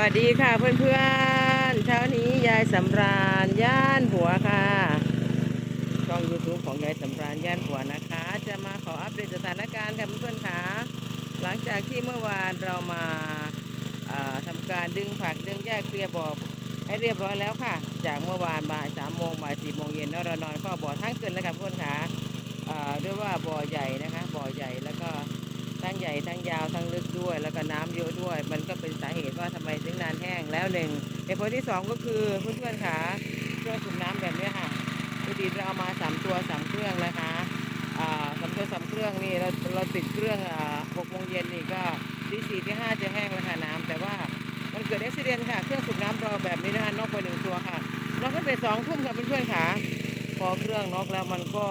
วัสดีค่ะเพื่อนๆ เช้านี้ยายสำราญย่านหัวค่ะช่องยูทูบของยายสำราญย่านหัวนะคะ จะมาขออัปเดตสถานการณ์ค่ะเพื่อนๆค่ะหลังจากที่เมื่อวานเรามาเอ่อทำการดึงผักดึงหญ้าเคลียร์บ่อให้เรียบร้อยแล้วค่ะ จากเมื่อวานบ่ายสามโมงบ่ายสี่โมงเย็นเรานอนก็บ่อทั้งคืนแล้วค่ะเพื่อนๆค่ะด้วยว่าบ่อใหญ่นะคะ บ่อใหญ่แล้วก็ทั้งใหญ่ทั้งยาวทั้ง ลึกด้วยแล้วก็น้ำเยอะด้วย มันก็เป็นสาเหตุว่าทำไมถึงนานแห้งแล้วหนึ่งเหตุผลที่สองก็คือเพื่อนๆค่ะเครื่องสูบน้ำแบบนี้ค่ะปกติเราเอามาสามตัวสามเครื่องนะคะอ่าสามตัวสามเครื่องนี่เราเราติดเครื่องอ่าหกโมงเย็นนี่ก็ที่สี่ที่ห้าจะแห้งแล้วค่ะน้ำแต่ว่ามันเกิดอุบิเหตุค่ะ เครื่องสูบน้ำเราแบบนี้นะคะนอกไปหนึ่งตัวค่ะนอกตั้งแต่สองทุ่มค่ะเพื่อนๆค่ะพอเครื่องนอกแล้วมันก็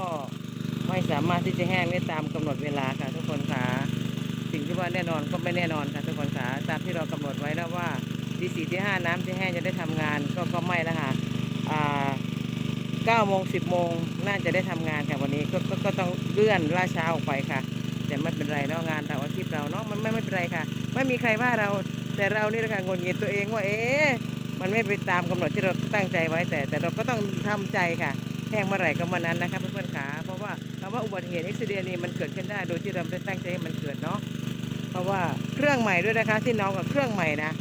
ไม่สามารถที่จะแห้งได้ตามกำหนดเวลาค่ะทุกคนค่ะ สิ่งที่ว่าแน่นอนก็ไม่แน่นอนค่ะทุกคนค่ะตามที่เรากำหนดไว้แล้วว่าทีสี่ที่ห้าน้ำที่แห้งจะได้ทำงานก็ก็ไม่แล้วค่ะเก้าโมงสิบโมงน่าจะได้ทำงานค่ะวันนี้ก็ก็ก็ต้องเลื่อนล่าช้าออกไปค่ะแต่ไม่เป็นไรเนาะงานเราอาชีพเราเนาะมันไม่ไม่เป็นไรค่ะ ไม่มีใครว่าเราแต่เรานี่แหละค่ะงนเงียตัวเองว่าเอ๊ะมันไม่ไปตามกำหนดที่เราตั้งใจไว้แต่ แต่เราก็ต้องทำใจค่ะแห้งเมื่อไหร่ก็เมื่อนั้นนะคะเพื่อนๆขาเพราะว่า คำว่าอุบัติเหตุอุบิเหตุนี่มันเกิดขึ้นได้โดยที่เราไม่ได้ตั้งใจให้มันเกิดเนาะเพราะว่าเครื่องใหม่ด้วยนะคะ ที่น้องกับเครื่องใหม่นะ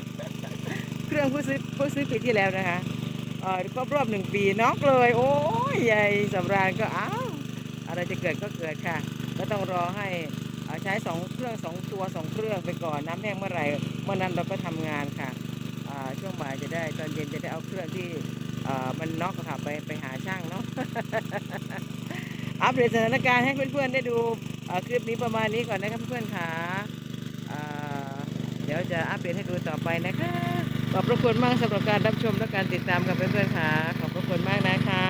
เครื่องผู้ซื้อผู้ซื้อปีที่แล้วนะคะเออครบรอบหนึ่งปีน็อกเลย โอ้ยใหญ่สำราญก็อ้าวอะไรจะเกิดก็เกิดค่ะ ก็ต้องรอให้ใช้สองเครื่องสองตัวสองเครื่องไปก่อนน้ำแห้งเมื่อไหร่เมื่อนั้นเราก็ทำงานค่ะช่วงบ่ายจะได้ตอนเย็นจะได้เอาเครื่องที่มันน็อกค่ะไปไปหาช่างเนาะ อัปเดตสถานการณ์ให้เพื่อนๆได้ดูคลิปนี้ประมาณนี้ก่อนนะครับเพื่อนๆค่ะอ่าเดี๋ยวจะอัปเดตให้ดูต่อไปนะคะขอบพระคุณมากสำหรับการรับชมและการติดตามกับเพื่อนๆค่ะขอบพระคุณมากนะคะ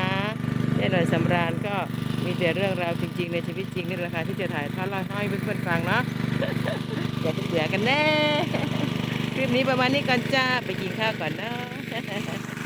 แน่นอยสำราญก็มีแต่เรื่องราวจริง ๆ ในชีวิตจริงนี่แหละค่ะที่จะถ่ายทอดเล่าให้เพื่อนๆฟังเนาะอย่าไปเสียกันแน่คลิปนี้ประมาณนี้ก่อนจ้าไปกินข้าวก่อนเนาะ